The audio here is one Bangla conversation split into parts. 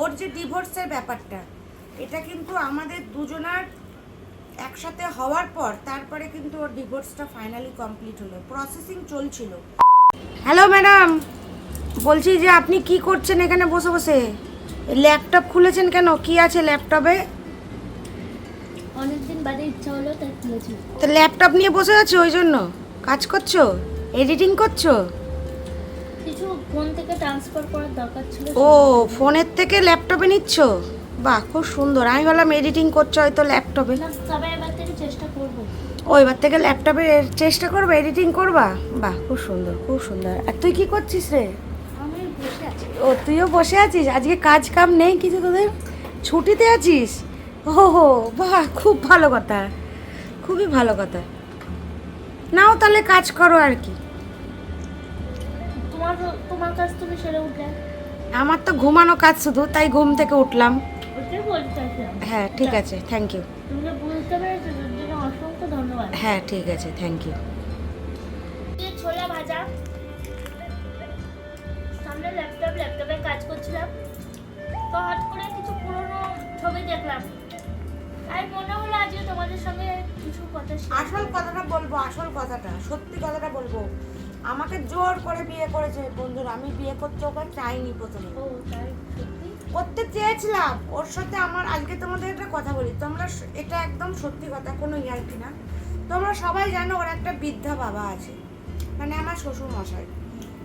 ওর যে ডিভোর্সের ব্যাপারটা এটা কিন্তু আমাদের দুজনার একসাথে হওয়ার পর তারপরে কিন্তু ওর ডিভোর্সটা ফাইনালি কমপ্লিট হলো। প্রসেসিং চলছিল। হ্যালো ম্যাডাম বলছি যে আপনি কি করছেন এখানে বসে বসে? ল্যাপটপ খুলেছেন কেন? কি আছে ল্যাপটপে অনেকদিন বাদে ইচ্ছা হলো তাই খুলেছি। তো ল্যাপটপ নিয়ে বসে আছো ওই জন্য? কাজ করছ? এডিটিং করছ? ফোন থেকে ট্রান্সফার করার দরকার ছিল ও ফোনের থেকে ল্যাপটপে নিচ্ছ? বাহ খুব সুন্দর। আমি বললাম এডিটিং করছ হয়তো ল্যাপটপে। তবে এবার থেকে চেষ্টা করব। ও এবার থেকে ল্যাপটপে চেষ্টা করবে এডিটিং করবা? বাহ খুব সুন্দর খুব সুন্দর। আর তুই কি করছিস রে? আমি বসে আছি। ও তুইও বসে আছিস? আজকে কাজ কাম নেই কিছু তোদের? ছুটিতে আছিস? ও হো বাহ খুব ভালো কথা। খুবই ভালো কথা। নাও তাহলে কাজ করো আর কি। তোমার তোমার কাছ তুমি সেরে উঠলে? আমার তো ঘুমানো কাজ শুধু তাই ঘুম থেকে উঠলাম। হ্যাঁ ঠিক আছে থ্যাংক ইউ বুঝতে পেরেছ অসংখ্য ধন্যবাদ। হ্যাঁ ঠিক আছে থ্যাংক ইউ ছোলা ভাজা। সামনে ল্যাপটপ ল্যাপটপে কাজ করছিলাম। তো হঠাৎ করে কিছু পুরনো ছবি দেখলাম। তাই মনে হলো আজকে তোমাদের সঙ্গে কিছু কথা আসল কথাটা বলব আসল কথাটা সত্যি কথাটা বলব। আমাকে জোর করে বিয়ে করেছে বন্ধুরা আমি বিয়ে করতে ওকে চাইনি প্রথমে। তাই? করতে চেয়েছিলাম ওর সাথে আমার আজকে তোমাদের একটা কথা বলি তোমরা এটা একদম সত্যি কথা কোনো ইয়ার্কি না। তোমরা সবাই জানো ওর একটা বৃদ্ধা বাবা আছে মানে আমার শ্বশুর মশাই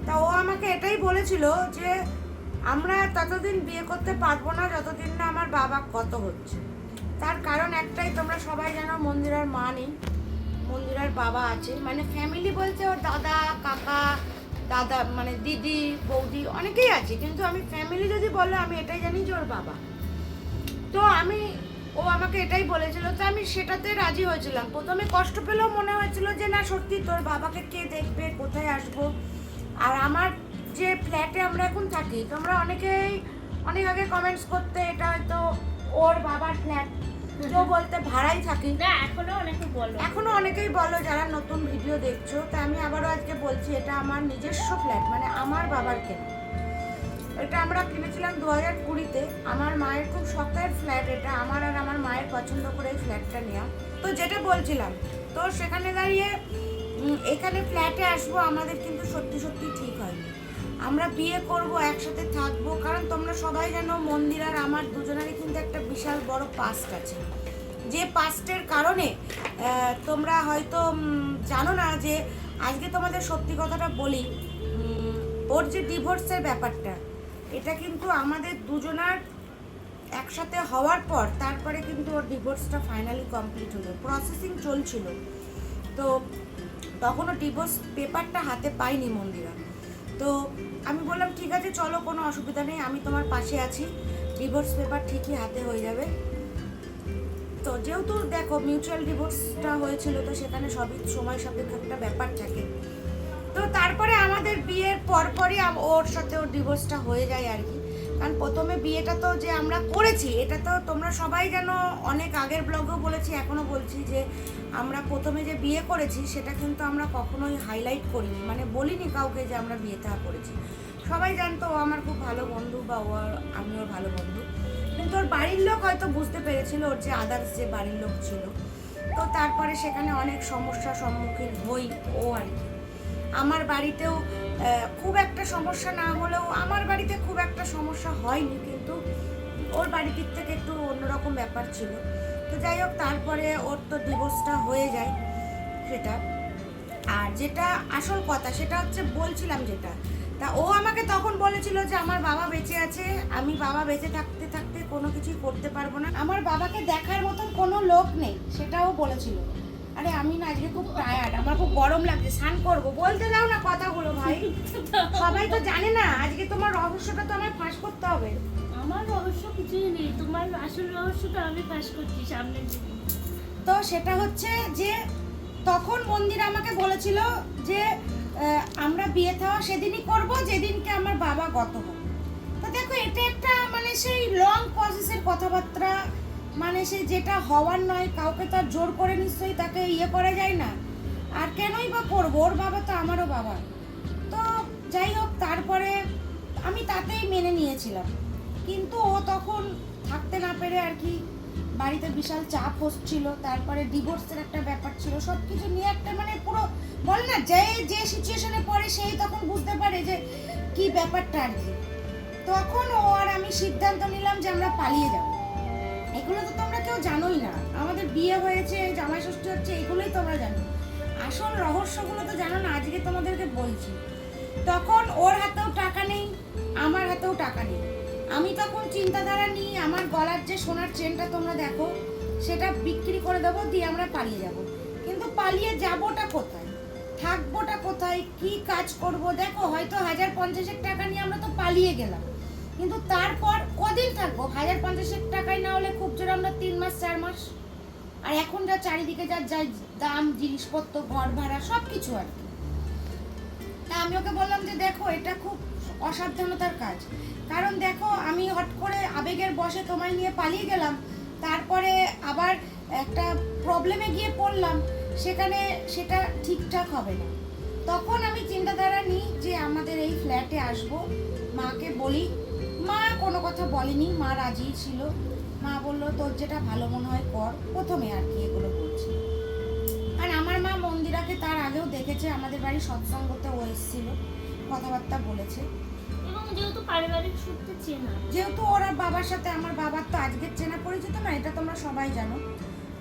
তা ও আমাকে এটাই বলেছিল যে আমরা ততদিন বিয়ে করতে পারব না যতদিন না আমার বাবা কত হচ্ছে। তার কারণ একটাই তোমরা সবাই জানো মন্দিরের মা নেই। মন্দিরের বাবা আছে। মানে ফ্যামিলি বলতে ওর দাদা, কাকা, দাদা মানে দিদি, বৌদি অনেকেই আছে। কিন্তু আমি ফ্যামিলি যদি বলো, আমি এটাই জানি যে ওর বাবা। তো আমি, ও আমাকে এটাই বলেছিল। তো আমি সেটাতে রাজি হয়েছিলাম। প্রথমে কষ্ট পেলেও মনে হয়েছিল যে, না, সত্যি তোর বাবাকে কে দেখবে? কোথায় আসব? আর আমার যে ফ্ল্যাটে আমরা এখন থাকি, তোমরা অনেকেই, অনেক আগে কমেন্টস করতে, এটা হয়তো ওর বাবার ফ্ল্যাট কেউ বলতে ভাড়াই থাকি। না এখনও অনেকে বলো। এখনও অনেকেই বলো যারা নতুন ভিডিও দেখছ তা আমি আবারও আজকে বলছি এটা আমার নিজস্ব ফ্ল্যাট মানে আমার বাবার কেনা এটা আমরা কিনেছিলাম দু হাজার কুড়িতে। আমার মায়ের খুব শখের ফ্ল্যাট এটা আমার আর আমার মায়ের পছন্দ করে এই ফ্ল্যাটটা নেওয়া। তো যেটা বলছিলাম তো সেখানে দাঁড়িয়ে এখানে ফ্ল্যাটে আসব আমাদের কিন্তু সত্যি সত্যি ঠিক হয়নি। আমরা বিয়ে করব, একসাথে থাকব, কারণ তোমরা সবাই জানো মন্দির আর আমার দুজনেরই কিন্তু একটা বিশাল বড় পাস্ট আছে। যে পাস্টের কারণে তোমরা হয়তো জানো না যে আজকে তোমাদের সত্যি কথাটা বলি ওর যে ডিভোর্সের ব্যাপারটা, এটা কিন্তু আমাদের দুজনার একসাথে হওয়ার পর তারপরে কিন্তু ওর ডিভোর্সটা ফাইনালি কমপ্লিট হলো। প্রসেসিং চলছিল। তো তখনও ডিভোর্স পেপারটা হাতে পাইনি মন্দিরা। তো আমি বললাম, ঠিক আছে, চলো, কোনো অসুবিধা নেই, আমি তোমার পাশে আছি। ডিভোর্স পেপার ঠিকই হাতে হয়ে যাবে। তো যেহেতু দেখো মিউচুয়াল ডিভোর্সটা হয়েছিল, তো সেখানে সবই সময় সাপেক্ষ একটা ব্যাপার থাকে। তো তারপরে আমাদের বিয়ের পরপরই ওর সাথে ওর ডিভোর্সটা হয়ে যায় আর কি। কারণ প্রথমে বিয়েটা তো যে আমরা করেছি, এটা তো তোমরা সবাই যেন অনেক আগের ব্লগেও বলেছি এখনও বলছি যে আমরা প্রথমে যে বিয়ে করেছি, সেটা কিন্তু আমরা কখনোই হাইলাইট করিনি মানে বলিনি কাউকে যে আমরা বিয়ে থা করেছি। সবাই জানতো ও আমার খুব ভালো বন্ধু বা ও আমি ওর ভালো বন্ধু। কিন্তু ওর বাড়ির লোক হয়তো বুঝতে পেরেছিল ওর যে আদার্স যে বাড়ির লোক ছিল। তো তারপরে সেখানে অনেক সমস্যার সম্মুখীন হই ও আর কি। আমার বাড়িতেও খুব একটা সমস্যা না হলেও আমার বাড়িতে খুব একটা সমস্যা হয়নি, কিন্তু ওর দিক থেকে একটু অন্যরকম ব্যাপার ছিল। তো যাই হোক, তারপরে ওর তো ডিভোর্সটা হয়ে যায় সেটা। আর যেটা আসল কথা, সেটা হচ্ছে বলছিলাম যেটা, তা ও আমাকে তখন বলেছিল যে আমার বাবা বেঁচে আছে, আমি বাবা বেঁচে থাকতে থাকতে কোনো কিছুই করতে পারব না। আমার বাবাকে দেখার মতন কোনো লোক নেই, সেটাও বলেছিল। আরে আমি না আজকে খুব টায়ার্ড আমার খুব গরম লাগছে স্নান করব বলতে দাও না কথাগুলো ভাই। সবাই তো জানে না আজকে তোমার রহস্যটা তো আমায় ফাঁস করতে হবে। আমার রহস্য কিছুই নেই তোমার আসল রহস্যটা আমি ফাঁস করছি সামনের দিকে। তো সেটা হচ্ছে যে তখন মন্দির আমাকে বলেছিল যে আমরা বিয়ে থাওয়া সেদিনই করব যেদিনকে আমার বাবা গত হবে। তো দেখো এটা একটা মানে সেই লং প্রসেসের কথাবার্তা মানে সে যেটা হওয়ার নয়, কাউকে তো আর জোর করে নিশ্চয়ই তাকে ইয়ে করা যায় না। আর কেনই বা করব? ওর বাবা তো আমারও বাবা। তো যাই হোক, তারপরে আমি তাতেই মেনে নিয়েছিলাম। কিন্তু ও তখন থাকতে না পেরে আর কি বাড়িতে বিশাল চাপ হচ্ছিল। তারপরে ডিভোর্সের একটা ব্যাপার ছিল। সব কিছু নিয়ে একটা মানে পুরো বল না, যে যে সিচুয়েশনে পড়ে সেই তখন বুঝতে পারে যে কি ব্যাপারটা আর কি। তখন ও আর আমি সিদ্ধান্ত নিলাম যে আমরা পালিয়ে যাব। এগুলো তো তোমরা কেউ জানোই না। আমাদের বিয়ে হয়েছে, জামাই ষষ্ঠী হচ্ছে, এগুলোই তোমরা জানো। আসল রহস্যগুলো তো জানো না, আজকে তোমাদেরকে বলছি। তখন ওর হাতেও টাকা নেই, আমার হাতেও টাকা নেই। আমি তখন চিন্তাধারা নিই আমার গলার যে সোনার চেনটা তোমরা দেখো, সেটা বিক্রি করে দেবো, দিয়ে আমরা পালিয়ে যাব। কিন্তু পালিয়ে যাবোটা কোথায়? থাকবোটা কোথায়? কি কাজ করব? দেখো, হয়তো হাজার পঞ্চাশেক টাকা নিয়ে আমরা তো পালিয়ে গেলাম। কিন্তু তারপর কদিন থাকব? হাজার পঞ্চাশেক টাকায় না হলে খুব জোর আমরা তিন মাস, চার মাস। আর এখন যা চারিদিকে যা যাই দাম, জিনিসপত্র, ঘর ভাড়া সব কিছু আর কি। তা আমি ওকে বললাম যে, দেখো, এটা খুব অসাবধানতার কাজ। কারণ দেখো, আমি হট করে আবেগের বসে তোমায় নিয়ে পালিয়ে গেলাম। তারপরে আবার একটা প্রবলেমে গিয়ে পড়লাম। সেখানে সেটা ঠিকঠাক হবে না। তখন আমি চিন্তাধারা নিই যে, আমাদের এই ফ্ল্যাটে আসব। মাকে বলি মা কোনো কথা বলেনি মা রাজি ছিল। মা বলল তোর যেটা ভালো মনে হয় কর প্রথমে আর কি এগুলো বলছি আর আমার মা মন্দিরাকে তার আগেও দেখেছে আমাদের বাড়ি সৎসঙ্গতে ও এসেছিল কথাবার্তা বলেছে। এবং যেহেতু পারিবারিক সূত্রে চেনা। যেহেতু ওরা বাবার সাথে আমার বাবার তো আজকের চেনা পরিচিত না এটা তোমরা সবাই জানো।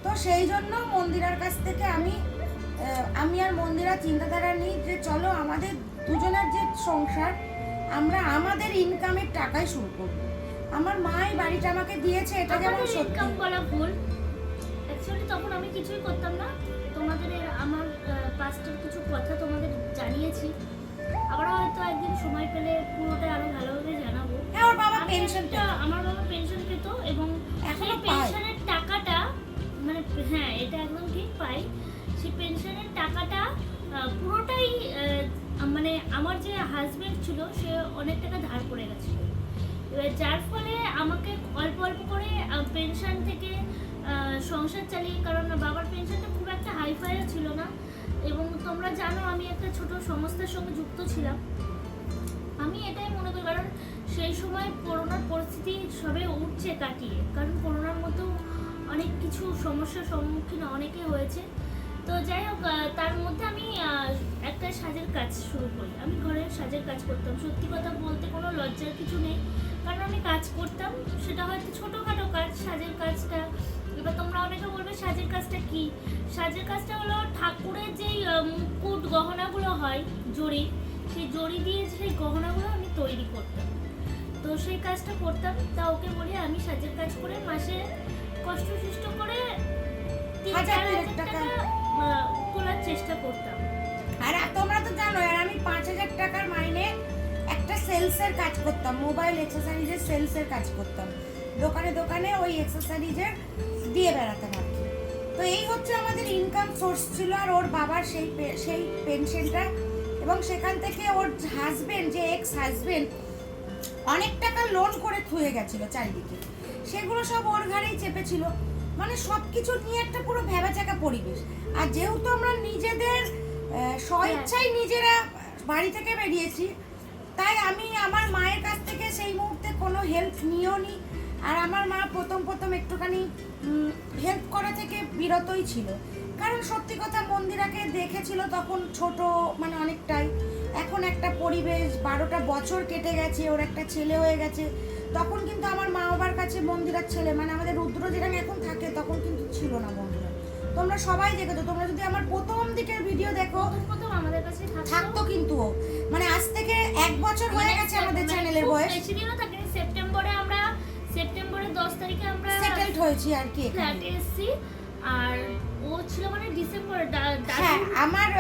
তো সেই জন্য মন্দিরার কাছ থেকে আমি আমি আর মন্দিরা চিন্তাধারা নিই যে চলো আমাদের দুজনের যে সংসার আমরা আমাদের ইনকামের টাকায় শুরু করব। আমার মা এই বাড়িটা আমাকে দিয়েছে এটা যেমন সত্যি? ইনকাম করা ভুল। অ্যাকচুয়ালি তখন আমি কিছুই করতাম না। তোমাদের আমার পাস্টের কিছু কথা তোমাদের জানিয়েছি। আবার হয়তো একদিন সময় পেলে পুরোটা আরও ভালোভাবে জানাব। হ্যাঁ ওর বাবা আমি পেনশন আমার বাবা পেনশন পেত এবং এখনও পেনশনের টাকাটা মানে হ্যাঁ এটা একদম ঠিক পাই সেই পেনশনের টাকাটা পুরোটাই মানে আমার যে হাজবেন্ড ছিল, সে অনেক টাকা ধার করে গেছিল। এবার যার ফলে আমাকে অল্প অল্প করে পেনশন থেকে সংসার চালিয়ে, কারণ বাবার পেনশনটা খুব একটা হাইফাইও ছিল না। এবং তোমরা জানো, আমি একটা ছোট সংস্থার সঙ্গে যুক্ত ছিলাম। আমি এটাই মনে করি, কারণ সেই সময় করোনার পরিস্থিতি সবে উঠছে কাটিয়ে। কারণ করোনার মতো অনেক কিছু সমস্যার সম্মুখীন অনেকে হয়েছে। তো যাই হোক তার মধ্যে আমি একটা সাজের কাজ শুরু করি। আমি ঘরের সাজের কাজ করতাম। সত্যি কথা বলতে কোনো লজ্জার কিছু নেই। কারণ আমি কাজ করতাম সেটা হয়তো ছোটোখাটো কাজ সাজের কাজটা। এবার তোমরা অনেকে বলবে সাজের কাজটা কি? সাজের কাজটা হলো ঠাকুরের যেই মুকুট গহনাগুলো হয় জড়ি সেই জড়ি দিয়ে সেই গহনাগুলো আমি তৈরি করতাম। তো সেই কাজটা করতাম। তা ওকে বলি আমি সাজের কাজ করে মাসে কষ্ট সৃষ্ট করে তিন চার হাজার টাকা। তোলার চেষ্টা করতাম। আর তোমরা তো জানো আর আমি পাঁচ হাজার টাকার মাইনে একটা সেলসের কাজ করতাম, মোবাইল এক্সেসরিজের সেলসের কাজ করতাম। দোকানে দোকানে ওই এক্সেসরিজের দিয়ে বেড়াতাম আর কি তো এই হচ্ছে আমাদের ইনকাম সোর্স ছিল, আর ওর বাবার সেই সেই পেনশনটা, এবং সেখান থেকে ওর হাজবেন্ড যে এক্স হাজবেন্ড অনেক টাকা লোন করে থুয়ে গেছিল চারিদিকে। সেগুলো সব ওর ঘাড়েই চেপেছিল। মানে সব কিছু নিয়ে একটা পুরো ভেবাচাকা পরিবেশ। আর যেহেতু আমরা নিজেদের স্বইচ্ছায় নিজেরা বাড়ি থেকে বেরিয়েছি তাই আমি আমার মায়ের কাছ থেকে সেই মুহূর্তে কোনো হেল্প নিয়েও নি। আর আমার মা প্রথম প্রথম একটুখানি হেল্প করা থেকে বিরতই ছিল। কারণ সত্যি কথা মন্দিরাকে দেখেছিল তখন ছোট মানে অনেকটাই। এখন একটা পরিবেশ বারোটা বছর কেটে গেছে ওর একটা ছেলে হয়ে গেছে। তখন কিন্তু আমার মা বাবার কাছে মন্দিরার ছেলে মানে আমাদের রুদ্র যেরকম এখন থাকে তখন কিন্তু ছিল না মন্দিরা। তোমরা সবাই দেখেছ তোমরা যদি আমার প্রথম দিকের ভিডিও দেখো প্রথম আমাদের কাছে থাকতো। কিন্তু ও। মানে আজ থেকে এক বছর হয়ে গেছে আমাদের চ্যানেলের বয়স। বেশি দিনও থাকেনি সেপ্টেম্বরে আমরা সেপ্টেম্বরের দশ তারিখে আমরা সেটেলড হয়েছি আর কি ফ্ল্যাটে এসেছি আর ও ছিল মানে ডিসেম্বর হ্যাঁ আমার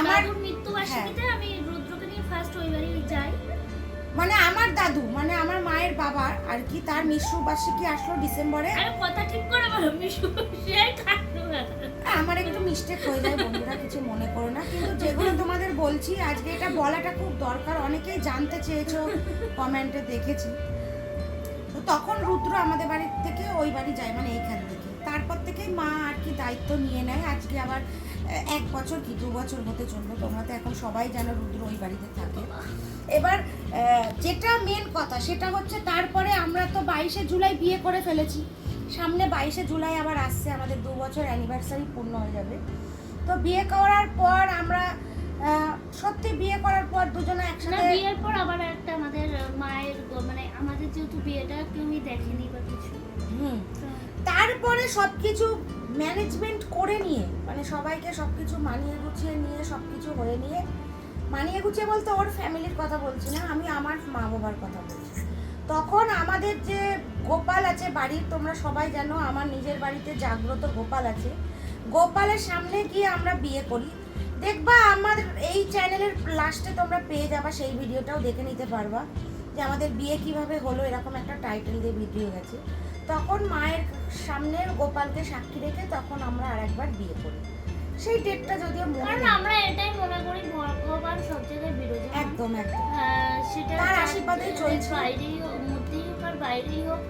আমার মৃত্যুবার্ষিকীতে আমি মানে আমার দাদু মানে আমার মায়ের বাবা আর কি তার মৃত্যু বার্ষিকী আসলো ডিসেম্বরে। আরে কথা ঠিক করে বলো মিশু আমার একটু মিস্টেক হয়ে যায় বন্ধুরা কিছু মনে করো না। কিন্তু যেগুলো তোমাদের বলছি আজকে এটা বলাটা খুব দরকার। অনেকেই জানতে চেয়েছো কমেন্টে দেখেছি। তো তখন রুদ্র আমাদের বাড়ির থেকে ওই বাড়ি যায় মানে এইখান থেকে। তারপর থেকেই মা আর কি দায়িত্ব নিয়ে নেয়। আজকে আবার এক বছর কি দু বছর হতে চলল তোমরা তো এখন সবাই জানো রুদ্র ওই বাড়িতে থাকে। এবার যেটা মেন কথা সেটা হচ্ছে তারপরে আমরা তো বাইশে জুলাই বিয়ে করে ফেলেছি। সামনে বাইশে জুলাই আবার আসছে আমাদের দু বছর অ্যানিভার্সারি পূর্ণ হয়ে যাবে। তো বিয়ে করার পর আমরা সত্যি বিয়ে করার পর দুজনে একসাথে বিয়ের পর আবার একটা আমাদের মায়ের মানে আমাদের যেহেতু বিয়েটা কেউই দেখেনি বা কিছু। হুম। তারপরে সব কিছু ম্যানেজমেন্ট করে নিয়ে মানে সবাইকে সব কিছু মানিয়ে গুছিয়ে নিয়ে সব কিছু হয়ে নিয়ে, মানিয়ে গুছিয়ে বলতে ওর ফ্যামিলির কথা বলছি না, আমি আমার মা বাবার কথা বলছি। তখন আমাদের যে গোপাল আছে বাড়ির, তোমরা সবাই জানো, আমার নিজের বাড়িতে জাগ্রত গোপাল আছে। গোপালের সামনে গিয়ে আমরা বিয়ে করি। দেখবা আমার এই চ্যানেলের লাস্টে তোমরা পেয়ে যাবা, সেই ভিডিওটাও দেখে নিতে পারবা, যে আমাদের বিয়ে কীভাবে হলো, এরকম একটা টাইটেল দিয়ে ভিডিও গেছে। তখন মায়ের সামনে গোপালকে সাক্ষী রেখে তখন আমরা আরেকবার বিয়ে করি। সেই ডেটটা যদিও মনে। আমরা এটাই মনে করি ভগবান সব জায়গায় বিরোধী। একদম একদম। সেটা তার যার চলছে। বাইরেই হোক মধ্যেই হোক আর বাইরেই হোক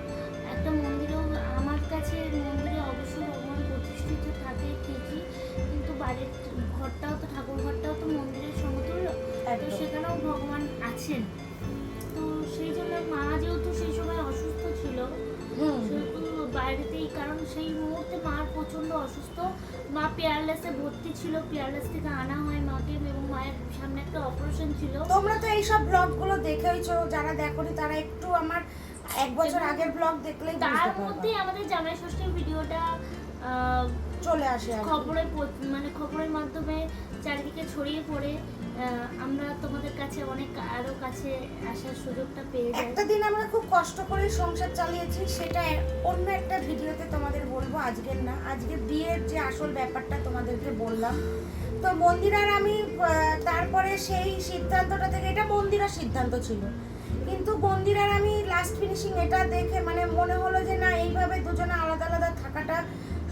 একটা মন্দিরেও আমার কাছে মন্দিরে অবশ্যই ভগবান প্রতিষ্ঠিত থাকে ঠিকই কিন্তু বাড়ির ঘরটাও তো ঠাকুর ঘরটাও তো মন্দিরের সমতুল্য। তো সেখানেও ভগবান আছেন। তো সেই জন্য মা যেহেতু সেই সময় অসুস্থ ছিল হুম বাইরেতেই কারণ সেই মুহূর্তে মার প্রচণ্ড অসুস্থ। মা পেয়ারলেসে ভর্তি ছিল। পেয়ারলেস থেকে আনা হয় মাকে এবং মায়ের সামনে একটা অপারেশন ছিল। তোমরা তো এইসব ব্লগগুলো দেখেইছো যারা দেখোনি তারা একটু আমার এক বছর আগের ব্লগ দেখলেই তার মধ্যেই আমাদের জামাই ষষ্ঠীর ভিডিওটা আহ, চলে আসে আর কি। খবরে মানে খবরের মাধ্যমে চারিদিকে ছড়িয়ে পড়ে। আমরা তোমাদের কাছে অনেক আরও কাছে আসার সুযোগটা পেয়ে যাই। একটা দিন আমরা খুব কষ্ট করে সংসার চালিয়েছি সেটা অন্য একটা ভিডিওতে তোমাদের বলব আজকের না আজকে বিয়ের যে আসল ব্যাপারটা তোমাদেরকে বললাম। তো মন্দিরার আমি তারপরে সেই সিদ্ধান্তটা থেকে এটা মন্দিরার সিদ্ধান্ত ছিল। কিন্তু মন্দিরার আমি লাস্ট ফিনিশিং এটা দেখে মানে মনে হলো যে না এইভাবে দুজনে আলাদা আলাদা থাকাটা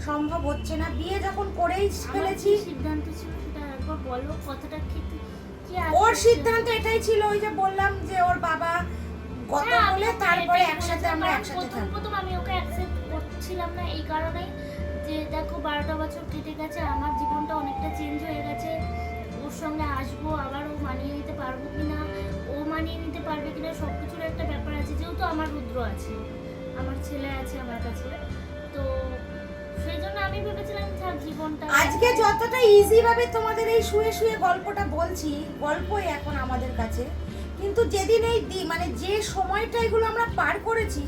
সম্ভব হচ্ছে না। বিয়ে যখন করেই ফেলেছি সিদ্ধান্ত ছিল সেটা একবার বলো কথাটা ঠিক কি ওর সিদ্ধান্ত এটাই ছিল ওই যে বললাম যে ওর বাবা গত হ্যাঁ, বলে তারপরে একসাথে আমরা একসাথে প্রথম প্রথম আমি ওকে অ্যাকসেপ্ট করছিলাম না এই কারণেই যে দেখো বারোটা বছর কেটে গেছে আমার জীবনটা অনেকটা চেঞ্জ হয়ে গেছে। ওর সঙ্গে আসব আবার ও মানিয়ে নিতে পারব কিনা ও মানিয়ে নিতে পারবে কিনা সব কিছুর একটা ব্যাপার আছে যেহেতু আমার রুদ্র আছে আমার ছেলে আছে আমার কাছে তো সেই জন্য আমি ভেবেছিলাম জীবনটা আজকে যতটা ইজি ভাবে তোমাদের এই শুয়ে শুয়ে গল্পটা বলছি গল্পই এখন আমাদের কাছে। কিন্তু যেদিন এই দি- মানে যে সময়টা এগুলো আমরা পার করেছি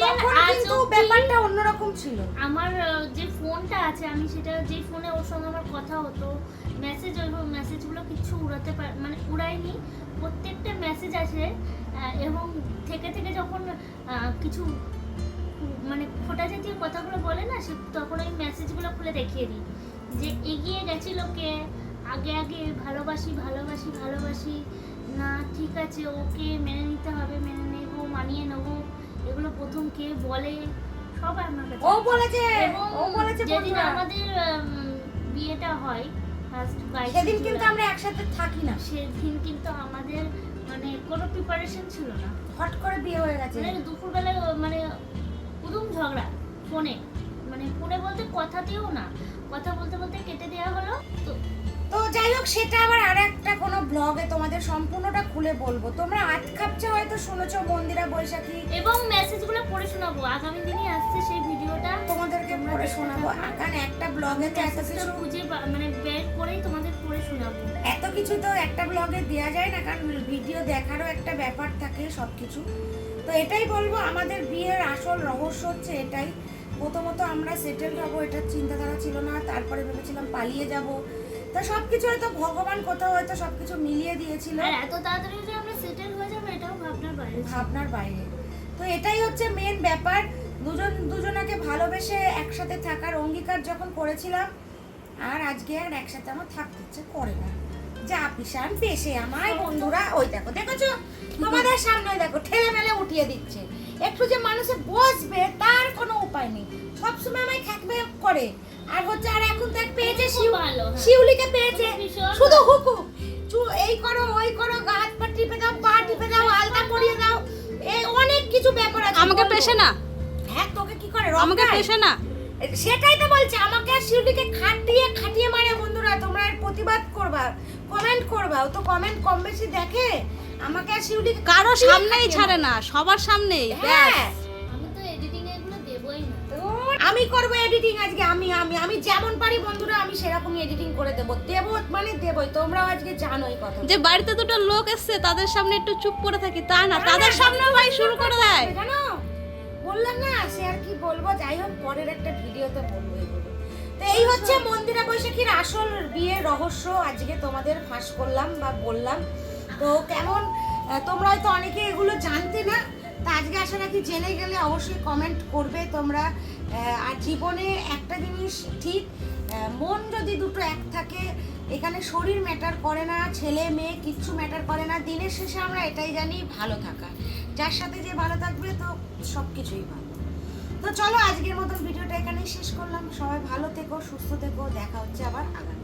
তখন কিন্তু ব্যাপারটা অন্যরকম ছিল। আমার যে ফোনটা আছে আমি সেটা যে ফোনে ওর সঙ্গে আমার কথা হতো মেসেজ ওই মেসেজগুলো কিছু উড়াতে পার মানে উড়াইনি। প্রত্যেকটা মেসেজ আসে এবং থেকে থেকে যখন কিছু মানে ফোটা জাতীয় কথাগুলো বলে না সে তখন ওই মেসেজগুলো খুলে দেখিয়ে দিই। যে এগিয়ে গেছিল কে আগে আগে ভালোবাসি ভালোবাসি ভালোবাসি। না ঠিক আছে ওকে মেনে নিতে হবে মেনে নেব মানিয়ে নেব। এগুলো প্রথম কে বলে সবাই আমার কাছে ও বলেছে! ও বলেছে যেদিন আমাদের বিয়েটা হয় ফার্স্ট বাইশ সেদিন কিন্তু আমরা একসাথে থাকি না। সেদিন কিন্তু আমাদের মানে কোনো প্রিপারেশন ছিল না। হট করে বিয়ে হয়ে গেছে। মানে দুপুরবেলায় মানে উদুম ঝগড়া ফোনে। মানে ফোনে বলতে কথাতেও না। কথা বলতে বলতে কেটে দেওয়া হলো তো তো যাই হোক সেটা আবার আর একটা কোনো ব্লগে তোমাদের সম্পূর্ণটা খুলে বলব। তোমরা আট খাপচা হয়তো শুনেছো মন্দিরা বৈশাখী। এবং মেসেজগুলো পড়ে শোনাবো। আগামী দিনই আসছে সেই ভিডিওটা। তোমাদেরকে পড়ে শোনাবো। কারণ একটা ব্লগে তো এত কিছু খুঁজে মানে বের করেই তোমাদের পড়ে শোনাবো। এত কিছু তো একটা ব্লগে দেওয়া যায় না কারণ ভিডিও দেখারও একটা ব্যাপার থাকে সব কিছু তো এটাই বলব আমাদের বিয়ের আসল রহস্য হচ্ছে এটাই। প্রথমত আমরা সেটেল হব এটার চিন্তাধারা ছিল না তারপরে ভেবেছিলাম পালিয়ে যাব। তো সব কিছু হয়তো ভগবান কোথাও হয়তো সব কিছু মিলিয়ে দিয়েছিল। আর এত তাড়াতাড়ি যে আমরা সেটেল হয়ে যাব এটাও ভাবনার বাইরে ভাবনার বাইরে। তো এটাই হচ্ছে মেন ব্যাপার। দুজন দুজনাকে ভালোবেসে একসাথে থাকার অঙ্গীকার যখন করেছিলাম আর আজকে আর একসাথে আমার থাকতে ইচ্ছে করে না। পিসান পেশে আমায় বন্ধুরা ওই দেখো দেখেছ? তোমাদের সামনে দেখো ঠেলে মেলে উঠিয়ে দিচ্ছে। একটু যে মানুষে বসবে তার কোনো উপায় নেই। সবসময় আমায় খ্যাকবে করে। আর হচ্ছে আর এখন দেখ পেয়েছে হ্যাঁ। শিউলিকে পেয়েছে। শুধু হুকু। এই করো ওই করো গা হাত পা টিপে দাও পা টিপে দাও আলতা পরিয়ে দাও। এই অনেক কিছু ব্যাপার আছে আমাকে। পেশে না। হ্যাঁ তোকে কি করে? আমাকে? পেশে না। সেটাই তো বলছে আমাকে আর শিউলিকে খাটিয়ে খাটিয়ে মারে বন্ধুরা তোমরা এর প্রতিবাদ করবা। কমেন্ট করবা ও তো কমেন্ট কম বেশি দেখে আমাকে আর শিউলিকে কারও সামনেই ছাড়ে না সবার সামনেই হ্যাঁ ব্যাস আমি আমি করব এডিটিং আজকে আমি আমি আমি যেমন পারি বন্ধুরা আমি সেরকমই এডিটিং করে দেবো দেবো মানে দেবই তোমরাও আজকে জানোই কথা যে বাড়িতে দুটো লোক এসছে তাদের সামনে একটু চুপ করে থাকি তা না তাদের সামনেও ভাই শুরু করে দেয় জানো বললাম না সে আর কি বলব যাই হোক পরের একটা ভিডিওতে বলব এই হচ্ছে মন্দিরা বৈশাখীর আসল বিয়ের রহস্য। আজকে তোমাদের ফাঁস করলাম বা বললাম। তো কেমন তোমরা হয়তো অনেকে এগুলো জানতে না, তা আজকে আশা রাখি জেনে গেলে অবশ্যই কমেন্ট করবে তোমরা। আর জীবনে একটা জিনিস ঠিক মন যদি দুটো এক থাকে, এখানে শরীর ম্যাটার করে না, ছেলে, মেয়ে কিচ্ছু ম্যাটার করে না। দিনের শেষে আমরা এটাই জানি, ভালো থাকা। যার সাথে যে ভালো থাকবে তো সব কিছুই ভালো। তো চলো আজকের মতন ভিডিওটা এখানেই শেষ করলাম। সবাই ভালো থেকো, সুস্থ থেকো, দেখা হচ্ছে আবার আগামী।